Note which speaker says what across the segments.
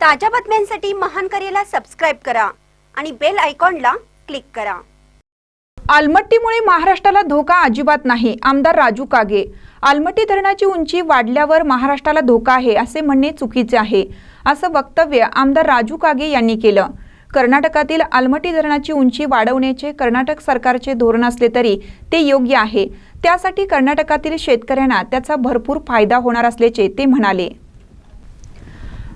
Speaker 1: ताज्या बातम्यांसाठी महान करेला सबस्क्राईब करा आणि बेल आयकॉनला क्लिक करा.
Speaker 2: आलमट्टीमुळे महाराष्ट्राला धोका अजिबात नाही आमदार राजू कागे. आलमट्टी धरणाची उंची वाढल्यावर महाराष्ट्राला धोका आहे असे म्हणणे चुकीचे आहे असं वक्तव्य आमदार राजू कागे यांनी केलं. कर्नाटकातील आलमट्टी धरणाची उंची वाढवण्याचे कर्नाटक सरकारचे धोरण असले तरी ते योग्य आहे. त्यासाठी कर्नाटकातील शेतकऱ्यांना त्याचा भरपूर फायदा होणार असल्याचे ते म्हणाले.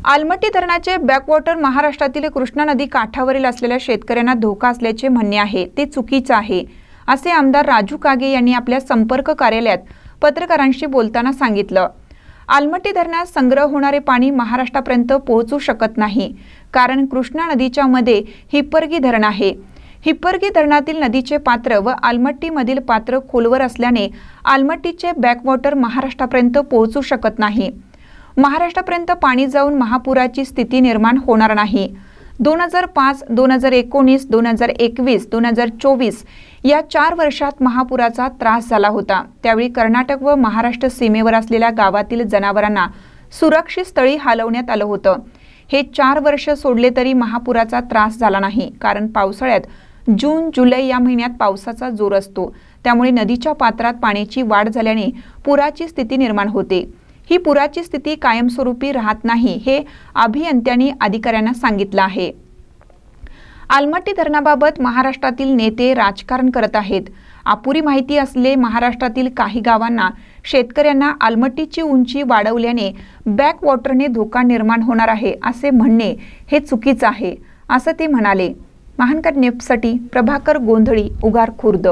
Speaker 2: आलमट्टी धरणाचे बॅकवॉटर महाराष्ट्रातील कृष्णा नदी काठावरील असलेल्या शेतकऱ्यांना धोका असल्याचे म्हणणे आहे. ते चुकीचं आहे. असे आमदार राजू कागे यांनी आपल्या संपर्क कार्यालयात पत्रकारांशी बोलताना सांगितलं. आलमट्टी धरणात संग्रह होणारे पाणी महाराष्ट्रापर्यंत पोहोचू शकत नाही. कारण कृष्णा नदीच्या मध्ये हिप्परगी धरण आहे. हिप्परगी धरणातील नदीचे पात्र व आलमट्टीमधील पात्र खोलवर असल्याने आलमट्टीचे बॅकवॉटर महाराष्ट्रापर्यंत पोहोचू शकत नाही. महाराष्ट्रापर्यंत पाणी जाऊन महापुराची स्थिती निर्माण होणार नाही. दोन हजार पाच दोन हजार एकोणीस दोन हजार एकवीस दोन हजार चोवीस या चार वर्षात महापुराचा त्रास झाला होता. त्यावेळी कर्नाटक व महाराष्ट्र सीमेवर असलेल्या गावातील जनावरांना सुरक्षित स्थळी हलवण्यात आलं होतं. हे चार वर्ष सोडले तरी महापुराचा त्रास झाला नाही कारण पावसाळ्यात जून जुलै या महिन्यात पावसाचा जोर असतो. त्यामुळे नदीच्या पात्रात पाण्याची वाढ झाल्याने पुराची स्थिती निर्माण होते. ही पुराची स्थिती कायमस्वरूपी राहत नाही हे अभियंत्यांनी अधिकाऱ्यांना सांगितलं आहे. आलमट्टी धरणाबाबत महाराष्ट्रातील नेते राजकारण करत आहेत. अपुरी माहिती असले महाराष्ट्रातील काही गावांना शेतकऱ्यांना आलमट्टीची उंची वाढवल्याने बॅकवॉटरने धोका निर्माण होणार आहे असे म्हणणे हे चुकीचं आहे असं ते म्हणाले. महानकर नेपसाठी प्रभाकर गोंधळी उगार खुर्द.